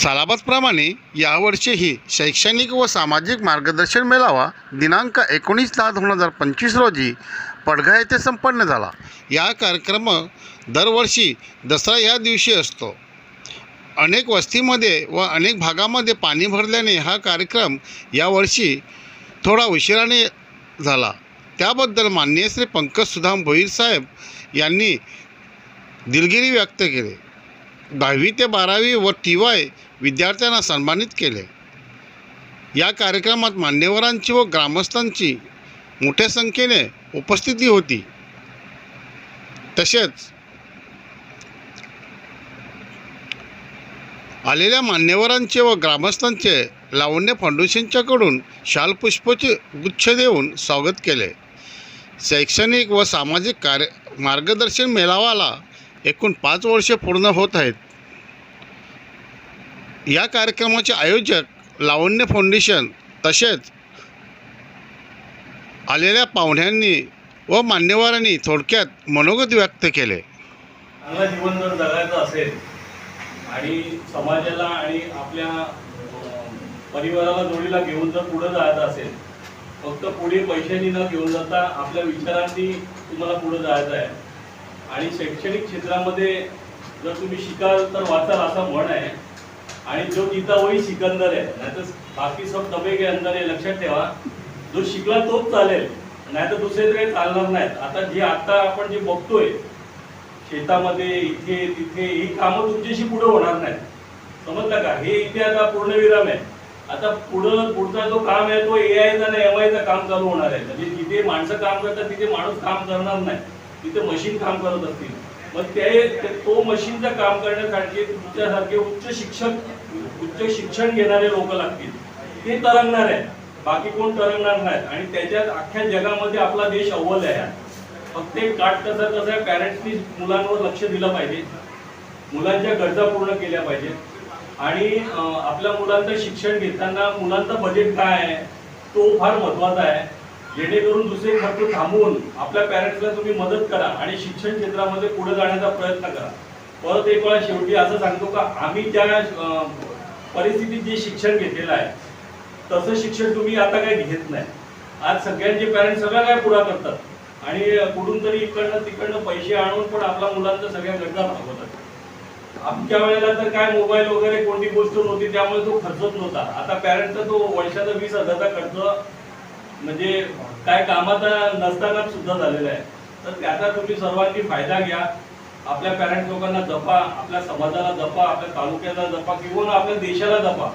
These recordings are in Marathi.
सालाबादप्रमाणे यावर्षीही शैक्षणिक व सामाजिक मार्गदर्शन मेळावा दिनांक एकोणीस दहा दोन हजार पंचवीस रोजी पडघा येथे संपन्न झाला. या कार्यक्रम दरवर्षी दसरा या दिवशी असतो. अनेक वस्तीमध्ये व अनेक भागामध्ये पाणी भरल्याने हा कार्यक्रम यावर्षी थोडा उशिराने झाला. त्याबद्दल माननीय श्री पंकज सुधाम भोईर साहेब यांनी दिलगिरी व्यक्त केली. दहावी ते बारावी व टी वाय विद्यार्थ्यांना सन्मानित केले. या कार्यक्रमात मान्यवरांची व ग्रामस्थांची मोठ्या संख्येने उपस्थिती होती. तसेच आलेल्या मान्यवरांचे व ग्रामस्थांचे लावण्य फाउंडेशनच्याकडून शालपुष्पचे गुच्छ देऊन स्वागत केले. शैक्षणिक व सामाजिक कार्य मार्गदर्शन मेळावाला एकूण पाच वर्षे पूर्ण होत आहेत. या कार्यक्रमाचे आयोजक लावण्य फाउंडेशन तसेच आलेल्या पाहुण्यांनी व मान्यवरांनी थोडक्यात मनोगत व्यक्त केले. चांगला जीवन जर जगायचं असेल आणि समाजाला आणि आपल्या परिवाराला जोडीला घेऊन जर पुढे जायचं असेल फक्त पुढे पैशांनी न घेऊन जाता आपल्या विचारांनी तुम्हाला पुढे जायचं आहे. आणि शैक्षणिक क्षेत्रामध्ये जर तुम्ही शिकाल तर वाचाल असं म्हण आहे. आणि जो गीता वही सिकंदर आहे नाहीतर बाकी सब दबे के अंदर आहे लक्षात ठेवा. जो शिकला तोच चालेल नाहीतर दुसरे काही चालणार नाहीत. आता जे आता आपण जे बघतोय शेतामध्ये इथे तिथे ही कामं तुमच्याशी पुढे होणार नाहीत. समजलं का? हे इथे आता पूर्णविराम आहे. आता पुढं पुढचा जो काम आहे तो ए आयचा आणि एम आयचा काम चालू होणार आहे. म्हणजे जिथे माणसं काम करतात तिथे माणूस काम करणार नाही. तिथे मशीन काम करत असतील. मग ते तो मशीनचं काम करण्यासाठी तुमच्यासारखे उच्च शिक्षक उच्च शिक्षण घेणारे लोक लागतील. ते तरंगणार आहे बाकी कोण तरंगणार नाहीत. आणि त्याच्यात अख्ख्या जगामध्ये आपला देश अव्वल आहे. फक्त एक काट कसं कसं आहे पॅरेंट्सनी मुलांवर लक्ष दिलं पाहिजे. मुलांच्या गरजा पूर्ण केल्या पाहिजेत. आणि आपल्या मुलांचं शिक्षण घेताना मुलांचं बजेट काय आहे? तो फार महत्त्वाचा आहे. जेणेकरून दुसरे खर्च थांबवून आपल्या पॅरेंट्सला तुम्ही मदत करा आणि शिक्षण क्षेत्रामध्ये पुढे जाण्याचा प्रयत्न करा. परत एक वेळा शेवटी असं सांगतो का आम्ही ज्या परिस्थितीत जे शिक्षण घेतलेलं आहे तसं शिक्षण तुम्ही आता काही घेत नाही. आज सगळ्यांचे पॅरेंट्स सगळं काय पुरा करतात? आणि कुठून तरी इकडनं तिकडनं पैसे आणून पण आपल्या मुलांचा सगळ्या गरजा भागवतात आमच्या वेळेला तर काय मोबाईल वगैरे कोणती गोष्ट नव्हती त्यामुळे तो खर्चच नव्हता. आता पॅरेंटचा तो वर्षाचा वीस हजारचा खर्च म्हणजे काय कामाचा नसताना सुद्धा झालेला आहे. तर त्याचा तुम्ही सर्वांनी फायदा घ्या. आपल्या पॅरेंट लोकांना जपा आपल्या समाजाला जपा आपल्या तालुक्याला जपा किंवा आपल्या देशाला जपा.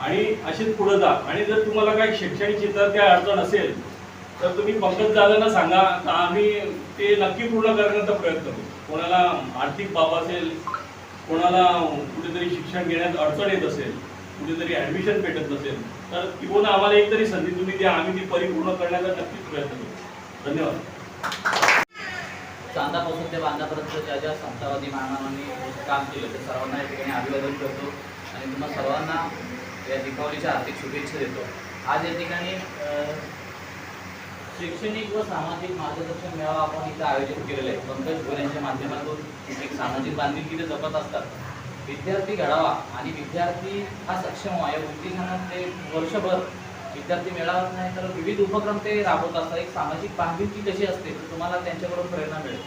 आणि अशीच पुढे जा. आणि जर तुम्हाला काही शैक्षणिक क्षेत्रात काही अडचण असेल तर तुम्ही पंकज दादांना सांगा. तर आम्ही ते नक्की पूर्ण करण्याचा प्रयत्न करू. कोणाला आर्थिक बाब असेल कोणाला कुठेतरी शिक्षण घेण्यात अडचण येत असेल कुठेतरी ऍडमिशन भेटत नसेल तर किंवा आम्हाला एक तरी संधी तुम्ही द्या. आम्ही ती परिपूर्ण करण्याचा नक्कीच प्रयत्न करू. धन्यवाद. चांदापासून ते बांधापर्यंत ज्या ज्या संतावादी महामानवांनी काम केलं ते सर्वांना या ठिकाणी अभिवादन करतो आणि तुम्हा सर्वांना या दीपावलीच्या हार्दिक शुभेच्छा देतो. आज या ठिकाणी शैक्षणिक व सामाजिक मार्गदर्शन मेळावा आपण इथं आयोजित केलेलं आहे. पंकज गोर यांच्या माध्यमातून एक सामाजिक बांधिलकी ते जपत असतात. विद्यार्थी घडावा आणि विद्यार्थी हा सक्षम व्हा या उद्देशानं ते वर्षभर विद्यार्थी मिळावत नाही तर विविध उपक्रम ते राबवत असतात. एक सामाजिक बांधिलकी कशी असते तर तुम्हाला त्यांच्याकडून प्रेरणा मिळेल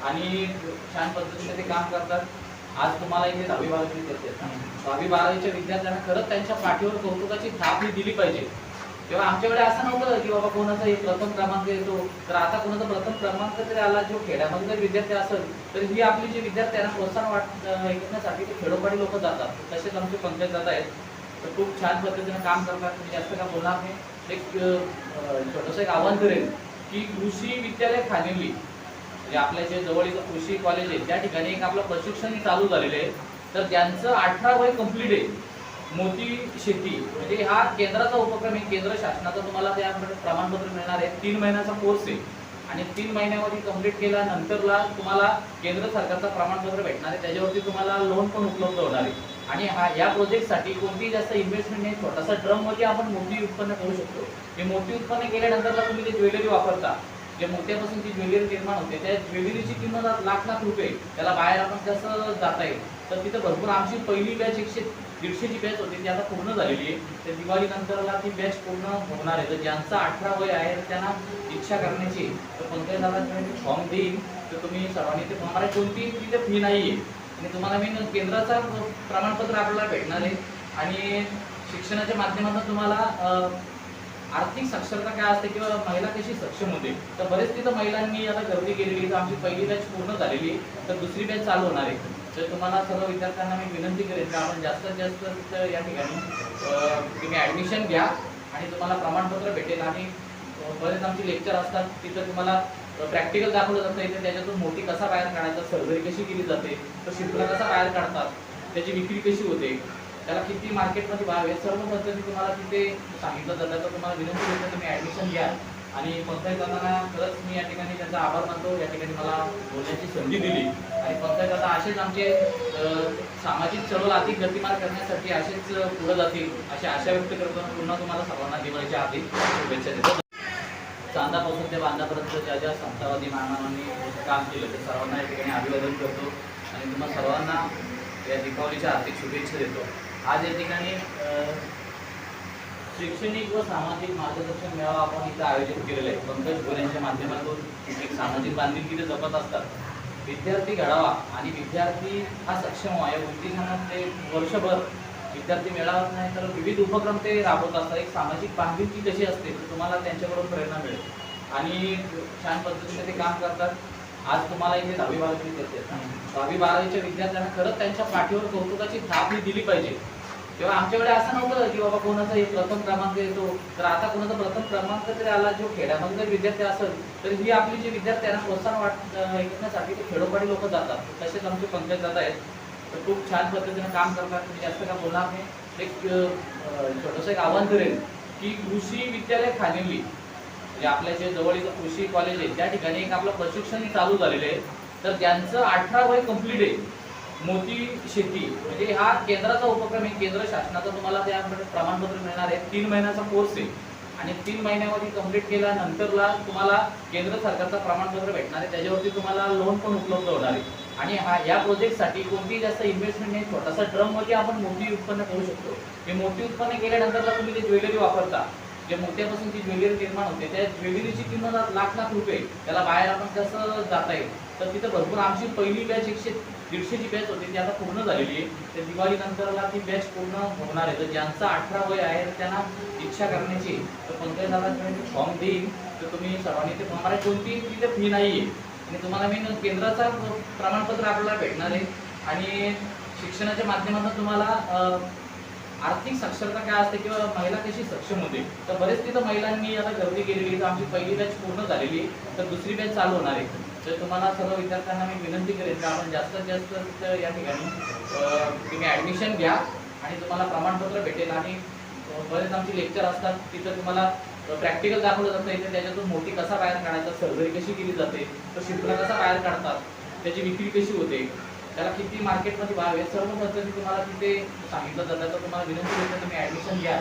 आणि छान पद्धतीने ते काम करतात. आज तुम्हाला इथे दहावी बारावी करते दहावी बारावीच्या विद्यार्थ्यांना खरंच त्यांच्या पाठीवर कौतुकाची थाप ही दिली पाहिजे. तेव्हा आमच्याकडे असं नव्हतं की बाबा कोणाचा हे प्रथम क्रमांक येतो. तर आता कोणाचा प्रथम क्रमांक तरी आला जो खेड्यामध्ये जर विद्यार्थी असेल तर ही आपली जी विद्यार्थी प्रोत्साहन वाट ऐकण्यासाठी ते खेडोपाडी लोक जातात. तसेच आमचे पंकज दादा आहेत. तर खूप छान पद्धतीने काम करतात. मी जास्त काय बोलणार नाही. एक अं, छोटंसं एक आव्हान करेल की कृषी विद्यालय खानिवली म्हणजे आपल्या जे जवळील कृषी कॉलेज आहे त्या ठिकाणी एक आपलं प्रशिक्षण चालू झालेलं आहे. तर ज्यांचं अठरा वय कंप्लीट आहे. मोती शेती म्हणजे हा केंद्राचा उपक्रम आहे. केंद्र शासनाचा तुम्हाला त्यामध्ये प्रमाणपत्र मिळणार आहे. तीन महिन्याचा कोर्स आहे. आणि तीन महिन्यामध्ये कंप्लीट केल्यानंतरला तुम्हाला केंद्र सरकारचा प्रमाणपत्र भेटणार आहे. त्याच्यावरती तुम्हाला लोन पण उपलब्ध होणार आहे. आणि हा या प्रोजेक्टसाठी कोणतीही जास्त इन्व्हेस्टमेंट नाही. छोटासा ड्रममध्ये आपण मोठी उत्पन्न करू शकतो. हे मोठी उत्पन्न केल्यानंतरला तुम्ही ते ज्वेलरी वापरता. जे मोत्यापासून जी ज्वेलरी निर्माण होते त्या ज्वेलरीची किंमत लाख लाख रुपये त्याला बाहेर आपण कसं जाता येईल? तर तिथं भरपूर आमची पहिली बॅच एकशे दीडशेची बॅच होती ती आता पूर्ण झालेली आहे. तर दिवाळी नंतरला ती बॅच पूर्ण होणार आहे. तर ज्यांचं अठरा वय आहे त्यांना इच्छा करण्याची तर कोणत्याही दादा फॉर्म देईल. तर तुम्ही सर्वांनी ते फॉर्म कोणती तिथे फी नाही आहे आणि तुम्हाला मी केंद्राचा प्रमाणपत्र आपल्याला भेटणार आहे. आणि शिक्षणाच्या माध्यमातून तुम्हाला आर्थिक साक्षरता काय असते किंवा महिला कशी सक्षम होते तर बरेच तिथं महिलांनी आता गर्दी केलेली तर आमची पहिली बॅच पूर्ण झालेली तर दुसरी बॅच चालू होणार आहे. तर तुम्हाला सर्व विद्यार्थ्यांना मी विनंती करेन की आपण जास्तीत जास्त तिथं या ठिकाणी तुम्ही ॲडमिशन घ्या आणि तुम्हाला प्रमाणपत्र भेटेल आणि बरेच आमचे लेक्चर असतात तिथं तुम्हाला प्रॅक्टिकल दाखवलं जातं इथे त्याच्यातून मोठी कसा बाहेर काढायचा सर्जरी कशी केली जाते तो शिंपला कसा बाहेर काढतात त्याची विक्री कशी होते त्याला किती मार्केटमध्ये भाव आहे सर्व पद्धती तुम्हाला तिथे सांगितलं जातं. तर तुम्हाला विनंती करतो तुम्ही ॲडमिशन घ्या. आणि पंचायत दादांना खरंच मी या ठिकाणी त्यांचा आभार मानतो. या ठिकाणी मला बोलण्याची संधी दिली. आणि पंचायत दादा असेच आमचे सामाजिक चळवळ अधिक गतिमान करण्यासाठी असेच पुढे जातील अशी आशा व्यक्त करतो पुन्हा तुम्हाला सर्वांना दिवाळीच्या आधी शुभेच्छा देतो. चांदापासून ते बांधापर्यंत ज्या ज्या संस्थावादी मानवांनी काम केलं ते सर्वांना या ठिकाणी अभिवादन करतो आणि तुम्हाला सर्वांना या दीपावलीच्या आर्थिक शुभेच्छा देतो. आज या ठिकाणी शैक्षणिक व सामाजिक मार्गदर्शन मेळावा आपण इथं आयोजित केलेला आहे. पंकज गोऱ्यांच्या माध्यमातून एक सामाजिक बांधिलकी ते जपत असतात. विद्यार्थी घडावा आणि विद्यार्थी हा सक्षम व्हा या उद्देशानं ते वर्षभर विद्यार्थी मेळावाच नाही तर विविध उपक्रम ते राबवत असतात. एक सामाजिक बांधिलकी कशी असते तर तुम्हाला त्यांच्याकडून प्रेरणा मिळेल. आणि छान पद्धतीने ते काम करतात. आज तुम्हाला इथे दहावी बारावी विद्यार्थी दहावी बारावीच्या विद्यार्थ्यांना खरंच त्यांच्या पाठीवर कौतुकाची थाप ही दिली पाहिजे. तेव्हा आमच्याकडे असं नव्हतं की बाबा कोणाचा एक प्रथम क्रमांक येतो. तर आता कोणाचा प्रथम क्रमांक तरी आला जो खेड्यामध्ये जर विद्यार्थी असेल तर ही आपली जी विद्यार्थी प्रोत्साहन वाट ते खेडोपाडी लोक जातात. तसेच आमचे पंकज दादा आहेत. तर खूप छान पद्धतीने काम करतात. मी जास्त काय बोलणार नाही. एक अं, छोटंसं एक आव्हान करेल की कृषी विद्यालय खानिवली म्हणजे आपल्या जे जवळील कृषी कॉलेज आहे त्या ठिकाणी एक आपलं प्रशिक्षण चालू झालेलं आहे. तर त्यांचं अठरा वय कंप्लीट आहे. मोती शेती म्हणजे हा केंद्राचा उपक्रम आहे. केंद्र शासनाचा तुम्हाला त्यामध्ये प्रमाणपत्र मिळणार आहे. तीन महिन्याचा कोर्स आहे. आणि तीन महिन्यामध्ये कंप्लीट केल्यानंतरला तुम्हाला केंद्र सरकारचं प्रमाणपत्र भेटणार आहे. त्याच्यावरती तुम्हाला लोन पण उपलब्ध होणार आहे. आणि हा या प्रोजेक्टसाठी कोणतीही जास्त इन्व्हेस्टमेंट नाही. छोटासा ड्रममध्ये आपण मोठी उत्पन्न करू शकतो. हे मोठी उत्पन्न केल्यानंतरला तुम्ही ते ज्वेलरी वापरता. जे मोत्यापासून जी ज्वेलरी निर्माण होते त्या ज्वेलरीची किंमत लाख लाख रुपये त्याला बाहेर आपण कसं जाता येईल? तर तिथं भरपूर आमची पहिली बॅच एकशे दीडशेची बॅच होती ती आता पूर्ण झालेली आहे. तर दिवाळी नंतरला ती बॅच पूर्ण होणार आहे. तर ज्यांचं अठरा वय आहे त्यांना इच्छा करण्याची तर पंकज दादाकडे मी फॉर्म देईल. तर तुम्ही सर्वांनी ते फॉर्म कोणती तिथे फी नाही आहे आणि तुम्हाला मी केंद्राचा प्रमाणपत्र आपल्याला भेटणार आहे. आणि शिक्षणाच्या माध्यमातून तुम्हाला आर्थिक साक्षरता काय असते किंवा महिला कशी सक्षम होते? तर बरेच तिथं महिलांनी आता गर्दी केलेली तर आमची पहिली बॅच पूर्ण झालेली तर दुसरी बॅच चालू होणार आहे. तर तुम्हाला सर्व विद्यार्थ्यांना मी विनंती करेन की आपण जास्तीत जास्त तिथं या ठिकाणी तुम्ही ॲडमिशन घ्या आणि तुम्हाला प्रमाणपत्र भेटेल आणि बरेच आमचे लेक्चर असतात तिथं तुम्हाला प्रॅक्टिकल दाखवलं जातं इथे त्याच्यातून मोठी कसा बाहेर काढायचा सर्जरी कशी केली जाते तो शिंपला कसा बाहेर काढतात त्याची विक्री कशी होते त्याला किती मार्केटमध्ये भाव आहे सर्व पद्धती तुम्हाला तिथे सांगितलं जातं. तर तुम्हाला विनंती करतो तुम्ही ॲडमिशन घ्या.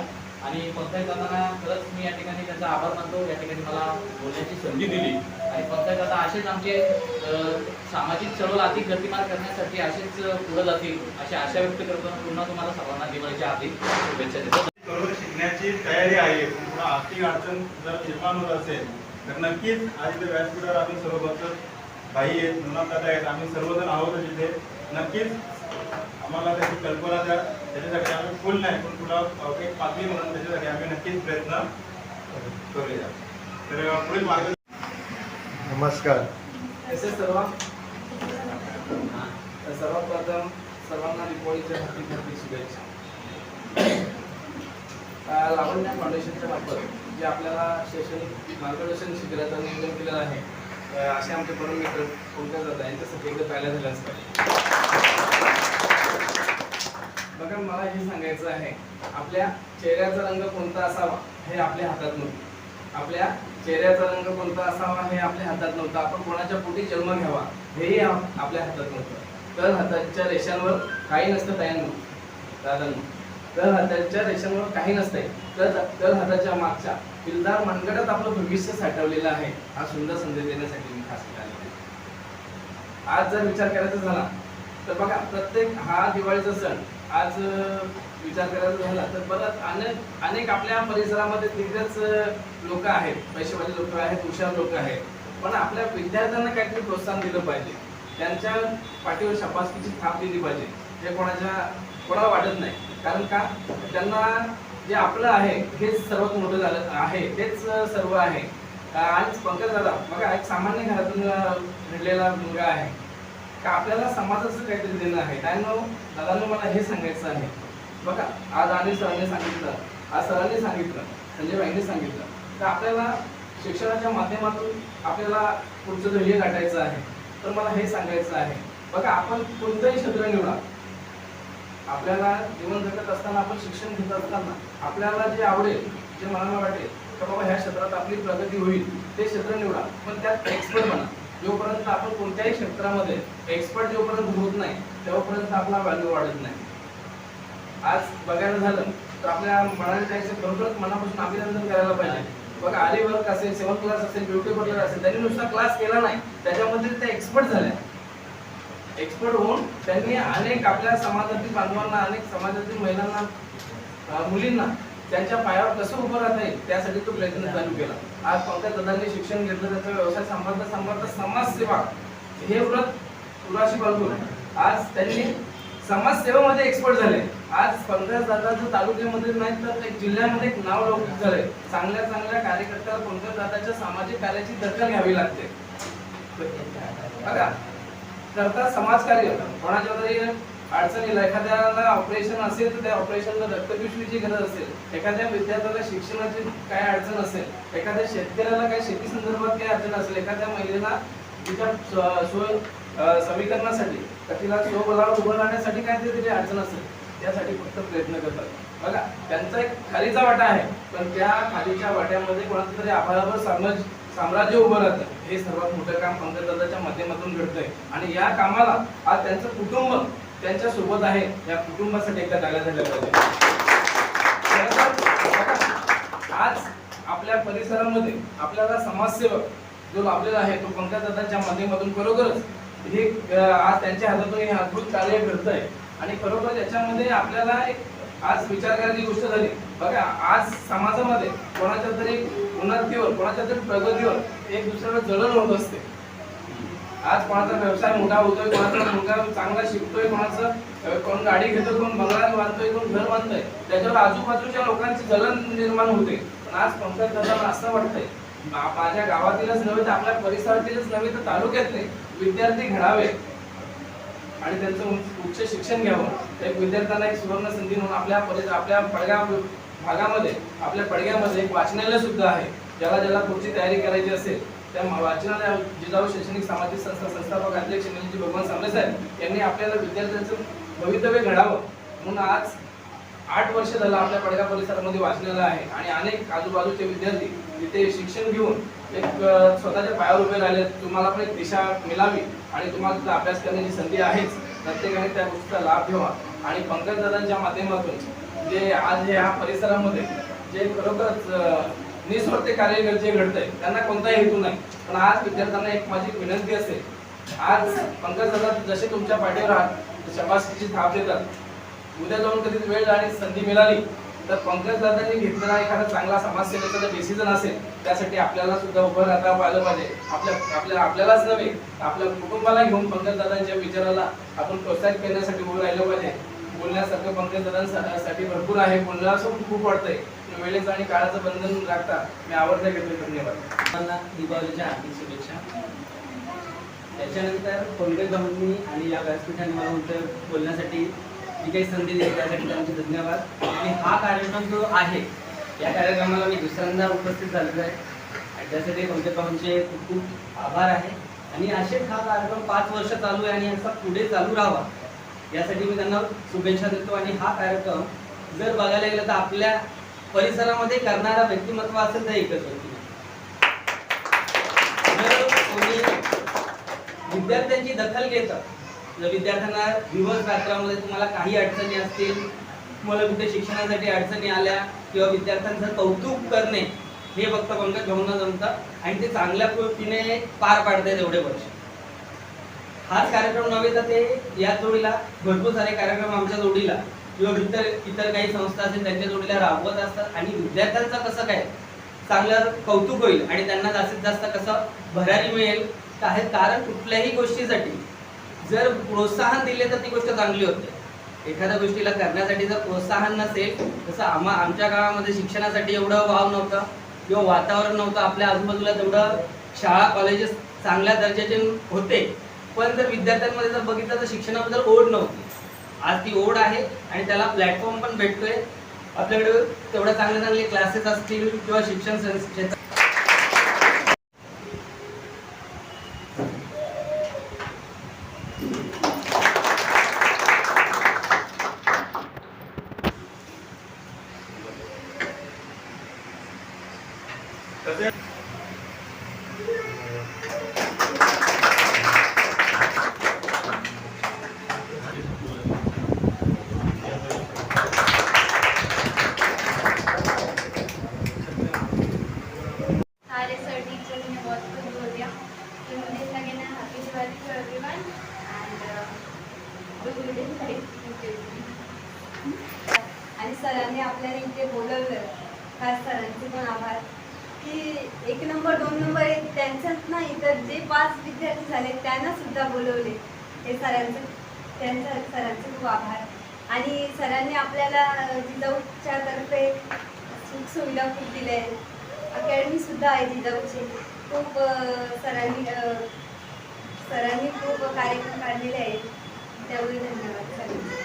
आणि पंचायत दादांना खरंच मी या ठिकाणी त्यांचा आभार मानतो. या ठिकाणी मला बोलण्याची संधी दिली. आणि पंचायत दादा असेच आमचे सामाजिक चळवळ अधिक गतिमान करण्यासाठी असेच पुढे जातील अशी आशा व्यक्त करतो पुन्हा तुम्हाला सर्वांना दिवाळीच्या आधी शुभेच्छा देतो. बरोबर शिकण्याची तयारी आहे. पण पुन्हा आर्थिक अडचण जर निर्माण होत असेल तर नक्कीच आज इथे व्यासपीठावर आम्ही सर्व भाई आहेत मुलाखत आहेत. आम्ही सर्वजण आहोत इथे. नक्कीच आम्हाला त्याची कल्पना द्या त्याच्यासाठी आम्ही फुल नाही पण पुन्हा एक पातळी म्हणून त्याच्यासाठी आम्ही नक्कीच प्रयत्न करूया. तर पुढील मार्ग नमस्कार. तसेच सर्व सर्वप्रथम सर्वांना दीपावलीच्या हार्दिक हार्दिक शुभेच्छा. लावण्या फाउंडेशनच्या मार्फत जे आपल्याला शैक्षणिक मार्गदर्शन शिबिराचं नियोजन केलेलं आहे असे आमचे परम मित्र कोणत्या जात आहे तसं एकदा पाहायला झालं असतं बघा मला हे सांगायचं आहे आपल्या चेहऱ्याचा रंग कोणता असावा हे आपल्या हातात नव्हतं. आपल्या चेहऱ्याचा रंग कोणता असावा हे आपल्या हातात नव्हतं. आपण कोणाच्या पोटी जन्म घ्यावा हेही आपल्या हातात नव्हतं. तर हाताच्या रेषांवर काही नसतं तयार दादांनो तर हाताच्या रेषांवर काही नसतंय. तर तर हाताच्या मागच्या पिलदार मनगटात आपलं भविष्य साठवलेलं आहे हा सुंदर संदेश देण्यासाठी मी खास आलेलो आज जर विचार करायचा झाला तर बघा प्रत्येक हा दिवाळीचा सण आज विचार करायचा झाला तर परत अनेक अनेक आपल्या परिसरामध्ये दिग्गज लोक आहेत. पैसेवाले लोक आहेत हुशार लोक आहेत. पण आपल्या विद्यार्थ्यांना काहीतरी प्रोत्साहन दिलं पाहिजे. त्यांच्या पाठीवर शपासकीची थाप दिली पाहिजे. हे कोणाच्या कोणाला वाटत नाही. कारण का? त्यांना जे आपलं आहे हेच सर्वात मोठं झालं आहे. तेच सर्व आहे. आणि पंकज दादा बघा एक सामान्य घरातून घडलेला मुलगा आहे. का आपल्याला समाजाचं काहीतरी देणं आहे? त्यानं दादानं मला हे सांगायचं आहे. बघा आज आणि सरांनी सांगितलं आज सरांनी सांगितलं संजय भाईंनी सांगितलं तर आपल्याला शिक्षणाच्या माध्यमातून आपल्याला पुढचं ध्येय गाठायचं आहे. तर मला हे सांगायचं आहे. बघा आपण कोणतंही क्षेत्र निवडा. आपल्याला जीवन जगत असताना आपण शिक्षण घेत असताना आपल्याला जे आवडेल जे मनाला वाटेल तर बाबा ह्या क्षेत्रात आपली प्रगती होईल. ते क्षेत्र निवडा. पण त्यात एक्सपर्ट बना. जोपर्यंत आपण कोणत्याही क्षेत्रामध्ये एक्सपर्ट जोपर्यंत होत नाही तेव्हापर्यंत आपला व्हॅल्यू वाढत नाही. आज बघायला झालं तर आपल्या मनाने त्याचे खरोखरच मनापासून अभिनंदन करायला पाहिजे. बघा आली वर्क असेल सेवन क्लास असेल ब्युटी पार्लर असेल त्यांनी नुसता क्लास केला नाही त्याच्यामध्ये ते एक्सपर्ट झाले एक्सपर्ट होऊन त्यांनी अनेक आपल्या समाजातील बांधवांना अनेक समाजातील महिलांना मुलींना त्यांच्या पायावर कसं उभं राहता येईल त्यासाठी तो प्रयत्न चालू केला. आज पंकज दादांनी शिक्षण घेतलं त्याचा व्यवसाय सांभाळता सांभाळता समाजसेवा हे व्रत तुळाशी बांधून आज त्यांनी समाजसेवेमध्ये एक्सपर्ट झाले. आज पंकज दादाचं तालुक्यामध्ये नाही तर एक जिल्ह्यामध्ये एक नाव लौकिक झालंय. चांगल्या चांगल्या कार्यकर्त्याला पंकज दादाच्या सामाजिक कार्याची दखल घ्यावी लागते. बघा करता समाजकार्य. कोणाच्या तरी अडचणीला एखाद्याला ऑपरेशन असेल तर त्या ऑपरेशनला रक्तपिशवीची गरज असेल. एखाद्या विद्यार्थ्याला शिक्षणाची काय अडचण असेल? एखाद्या शेतकऱ्याला काय शेती संदर्भात काय अडचण असेल? एखाद्या महिलेला तिच्या स्व- सोय समीकरणासाठी तर तिला स्वबलावर उभं राहण्यासाठी काय तरी अडचण असेल. त्यासाठी फक्त प्रयत्न करतात. बघा त्यांचा एक खालीचा वाटा आहे. पण त्या खालीच्या वाट्यामध्ये कोणाचं तरी आभाळावर साम्राज्य साम्राज्य उभं राहतं. हे सर्वात मोठं काम पंकजदादाच्या माध्यमातून घडतंय. आणि या कामाला आज त्यांचं कुटुंब त्यांच्यासोबत आहे या कुटुंबासाठी एकदा जागा झाल्या पाहिजे. आज आपल्या परिसरामध्ये आपल्याला समाजसेवक जो लाभलेला आहे तो पंकजदादाच्या माध्यमातून खरोखरच हे आज त्यांच्या हातातून हे अद्भुत कार्य घडतंय. आणि खरोखर याच्यामध्ये आपल्याला एक आज विचार करायची गोष्ट झाली. बघा आज समाजामध्ये कोणाच्या तरी उन्नतीवर कोणाच्या तरी प्रगतीवर एक दुसऱ्याला जळण होत असते. आज कोणाचा व्यवसाय मोठा होतोय कोणाचा मुलगा चांगला शिकतोय कोणाचं कोण गाडी घेतोय कोण बंगला बांधतोय कोण घर बांधतोय त्याच्यावर आजूबाजूच्या लोकांची जलन निर्माण होते. पण आज पंकज दादांना असं वाटतंय माझ्या गावातीलच नव्हे तर आपल्या परिसरातीलच नव्हे तर तालुक्यातले विद्यार्थी घडावे. आणि त्यांचं उच्च- शिक्षण घ्यावं. एक विद्यार्थ्यांना एक सुवर्ण संधी म्हणून आपल्या परिसर आपल्या पडग्या भागामध्ये आपल्या पडग्यामध्ये एक वाचनालय सुद्धा आहे ज्याला ज्याला पुढची तयारी करायची असेल. त्या वाचनालय जिजाऊ शैक्षणिक सामाजिक संस्था संस्थापक अध्यक्ष निलजी भगवान सांबळे साहेब यांनी आपल्याला विद्यार्थ्यांचं भवितव्य घडावं. म्हणून आज आठ वर्ष झालं आपल्या पडगा परिसरामध्ये वाचलेलं आहे आणि अनेक आजूबाजूचे विद्यार्थी तिथे शिक्षण घेऊन एक स्वतःच्या पायावर उभे राहिले तुम्हाला पण एक दिशा मिळावी आणि तुम्हाला तिथं अभ्यास करण्याची संधी आहेच. प्रत्येकाने त्या गोष्टीचा लाभ घ्यावा. आणि पंकजदादांच्या माध्यमातून जे आज ह्या परिसरामध्ये जे खरोखरच निस्वार्थ कार्य जे घडतंय. त्यांना कोणताही हेतू नाही. पण आज विद्यार्थ्यांना एक माझी विनंती असेल. आज पंकज दादा जसे तुमच्या पाठीवर आहात शबासकीची थाप देतात उद्या जाऊन कधी वेळ आणि संधी मिळाली तर पंकज दादांनी घेतलेला एखादा चांगला समाजसेवेचा जर डिसिजन असेल त्यासाठी आपल्याला सुद्धा उभं राहता पाहिलं पाहिजे. आपल्या आपल्या आपल्यालाच नव्हे आपल्या कुटुंबाला घेऊन पंकज दादांच्या विचाराला आपण प्रोत्साहित करण्यासाठी उभं राहिलं पाहिजे. बोलण्यासारखं पंकज दादांसाठी भरपूर आहे. बोलण्याला खूप वाटतंय. वेळेचं आणि काळाचं बंधन राखता मी आवडते घेतोय. धन्यवाद. सर्वांना दीपावलीच्या हार्दिक शुभेच्छा. त्याच्यानंतर पंकज भाऊंनी आणि या व्यासपीठाने मला उलट बोलण्यासाठी जी काही संधी दिली त्यासाठी त्यांचे धन्यवाद. आणि हा कार्यक्रम जो आहे या कार्यक्रमाला मी दुसऱ्यांदा उपस्थित झालेलो आहे. आणि त्यासाठी पंकज भाऊंचे खूप खूप आभार आहे. आणि असेच हा कार्यक्रम पाच वर्ष चालू आहे आणि असा पुढे चालू राहावा यासाठी मी त्यांना शुभेच्छा देतो. आणि हा कार्यक्रम जर बघायला गेलं तर आपल्या परिसरामध्ये करणारा व्यक्तिमत्व असेल तर एकच व्यक्ती विद्यार्थ्यांची दखल घेतं जर विद्यार्थ्यांना दिवस रात्रामध्ये तुम्हाला काही अडचणी असतील तुम्हाला कुठे शिक्षणासाठी अडचणी आल्या किंवा विद्यार्थ्यांचं कौतुक करणे हे फक्त पंकज भाऊंना जमतं आणि ते चांगल्या पद्धतीने पार पाडतात एवढे वर्ष. हाच कार्यक्रम नव्हे तर ते या जोडीला भरपूर सारे कार्यक्रम आमच्या जोडीला किंवा इतर इतर काही संस्था असेल त्यांच्या जोडीला राबवत असतात. आणि विद्यार्थ्यांचं कसं काय? चांगलं कौतुक होईल आणि त्यांना जास्तीत जास्त कसं भरारी मिळेल? आहे कारण कुठल्याही गोष्टीसाठी जर प्रोत्साहन दिले तर ती गोष्ट चांगली होते. एखाद्या गोष्टीला करण्यासाठी जर प्रोत्साहन नसेल जसं आम्हा आमच्या गावामध्ये शिक्षणासाठी एवढं वाव नव्हतं किंवा वातावरण नव्हतं आपल्या आजूबाजूला तेवढं शाळा कॉलेजेस चांगल्या दर्जाचे होते. पण जर विद्यार्थ्यांमध्ये जर बघितलं तर शिक्षणाबद्दल ओढ नव्हती. आज ती ओढ आहे आणि त्याला प्लॅटफॉर्म पण भेटतोय. आपल्याकडे तेवढे चांगले चांगले क्लासेस असतील किंवा शिक्षण संस- क्षेत्र Hi, sir, teacher, मैं बहुत खुश हो गया कि मुझे लगे ना happy Diwali to everyone and do good आणि सरांनी आपल्याला इथे बोलवलं. खास सरांचे पण आभार. की एक नंबर दोन नंबर एक त्यांचंच नाही तर जे पाच विद्यार्थी झाले त्यांना सुद्धा बोलवले. हे सरांचं त्यांचं सरांचे खूप आभार. आणि सरांनी आपल्याला जिजाऊच्या तर्फे सुख सुविधा खूप दिल्या आहेत. अकॅडमी सुद्धा आहे जिजाऊची. खूप सरांनी सरांनी खूप कार्यक्रम काढलेले आहेत. त्यामुळे धन्यवाद सरांचे